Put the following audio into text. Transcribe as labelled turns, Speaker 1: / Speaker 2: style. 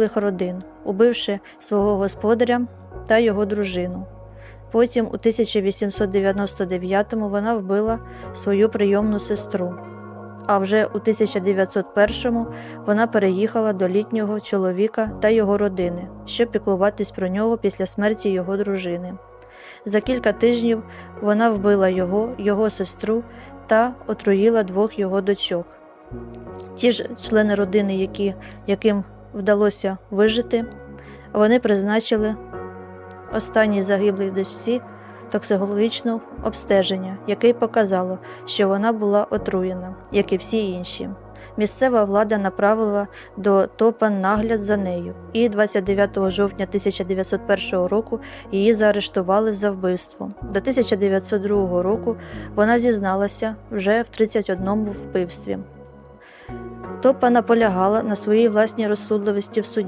Speaker 1: цілих родин, убивши свого господаря та його дружину. Потім, у 1899-му, вона вбила свою прийомну сестру. А вже у 1901-му вона переїхала до літнього чоловіка та його родини, щоб піклуватись про нього після смерті його дружини. За кілька тижнів вона вбила його, його сестру та отруїла двох його дочок. Ті ж члени родини, які, яким вдалося вижити, вони призначили останній загиблій дочці токсикологічне обстеження, яке показало, що вона була отруєна, як і всі інші. Місцева влада направила до ТОПа нагляд за нею, і 29 жовтня 1901 року її заарештували за вбивство. До 1902 року вона зізналася вже в 31 вбивстві. Топа наполягала на своїй власній розсудливості в суді.